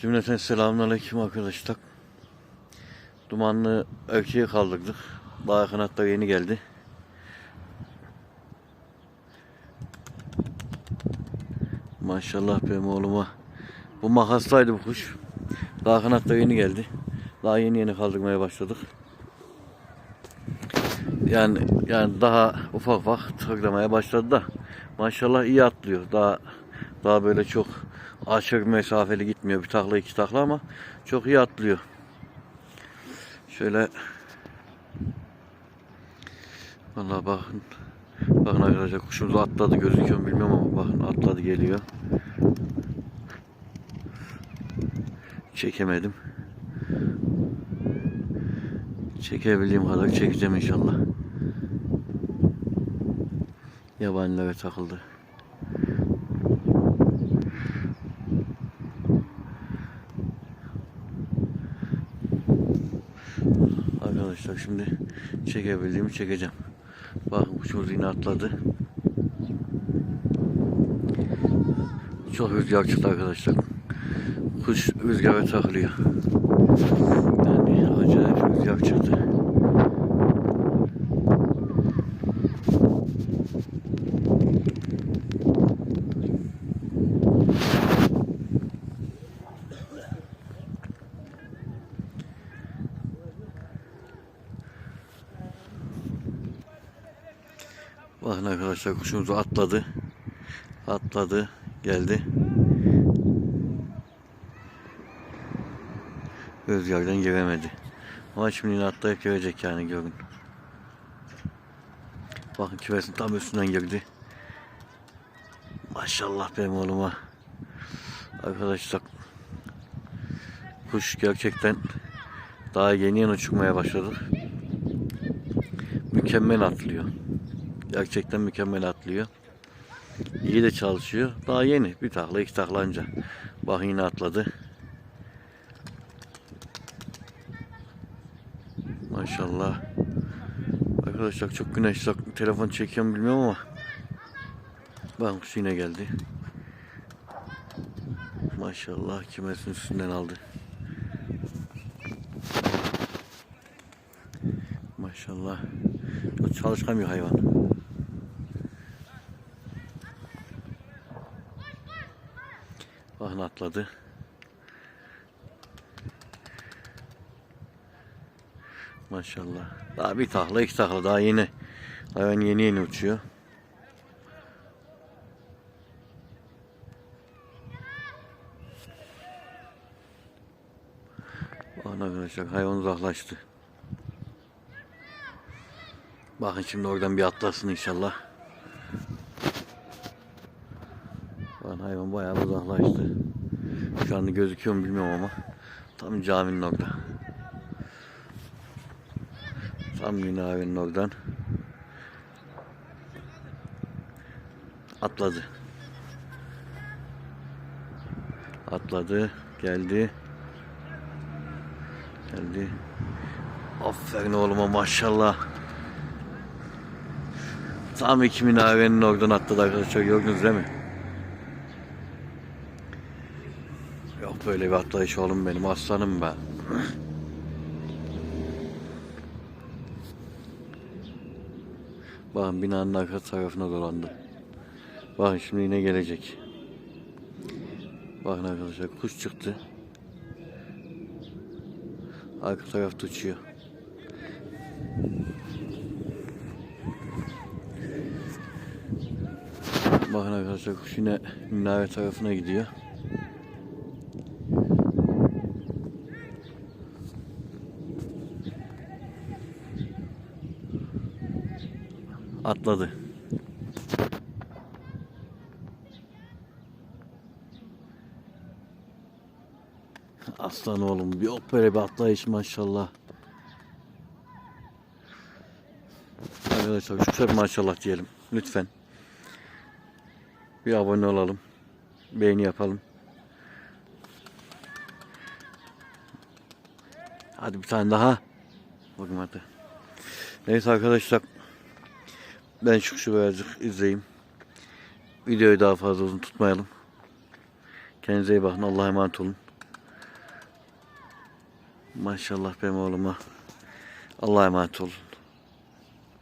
Cümleten selamünaleyküm arkadaşlar. Dumanlı ölçüye kaldırdık. Bağ kanatları yeni geldi. Maşallah benim oğluma. Bu makastaydı bu kuş. Daha kanatları yeni geldi. Daha yeni yeni kaldırmaya başladık. Yani yani daha ufak ufak tırlamaya başladı da maşallah iyi atlıyor. Daha daha böyle çok aşırı mesafeli gitmiyor. Bir takla iki takla ama çok iyi atlıyor. Şöyle Vallahi bakın bakın arkadaşlar kuşumuz atladı gözüküyor mu bilmiyorum ama bakın atladı geliyor. Çekemedim. Çekebildiğim kadar çekeceğim inşallah. Yabanilere takıldı. Arkadaşlar şimdi çekebildiğimi çekeceğim. Bakın kuşumuz yine atladı. Çok rüzgar çıktı arkadaşlar. Kuş rüzgara takılıyor. Yani acayip rüzgar çıktı. Bakın arkadaşlar kuşumuz atladı. Atladı. Geldi. Rüzgardan giremedi. Ama şimdi atlayıp girecek yani görün. Bakın küvesin tam üstünden girdi. Maşallah benim oğluma. Arkadaşlar kuş gerçekten daha yeni yeni uçurmaya başladı. Mükemmel atlıyor. Gerçekten mükemmel atlıyor. İyi de çalışıyor. Daha yeni. Bir takla iki takla anca. Bak yine atladı. Maşallah. Arkadaşlar çok güneş telefon çekiyorum bilmiyorum ama kuş yine geldi. Maşallah kümesin üstünden aldı. Maşallah. Çok çalışkan bir hayvan. Bakın atladı. Maşallah. Daha bir takla iki takla daha yeni. Hayvan yeni yeni uçuyor. Bakın arkadaşlar hayvan uzaklaştı. Bakın şimdi oradan bir atlasın inşallah. Bakın hayvan bayağı uzaklaştı. Şu anda gözüküyor mu bilmiyorum ama. Tam caminin orada. Tam yine evinin oradan. Atladı. Atladı. Geldi. Geldi. Aferin oğluma maşallah. Tam iki minarenin oradan atladı arkadaşlar gördünüz değil mi? Yok böyle bir atlayış oğlum benim aslanım ben. Bakın binanın arka tarafına dolandı. Bakın şimdi yine gelecek. Bakın arkadaşlar kuş çıktı. Arka tarafta uçuyor. Bakın arkadaşlar kuş yine minare tarafına gidiyor. Atladı. Aslan oğlum yok böyle bir atlayış maşallah. Arkadaşlar şu maşallah diyelim lütfen. Bir abone olalım. Beğeni yapalım. Hadi bir tane daha. Bakın hadi. Neyse arkadaşlar. Ben şu şu birazcık izleyeyim. Videoyu daha fazla uzun tutmayalım. Kendinize iyi bakın. Allah'a emanet olun. Maşallah benim oğluma. Allah'a emanet ol.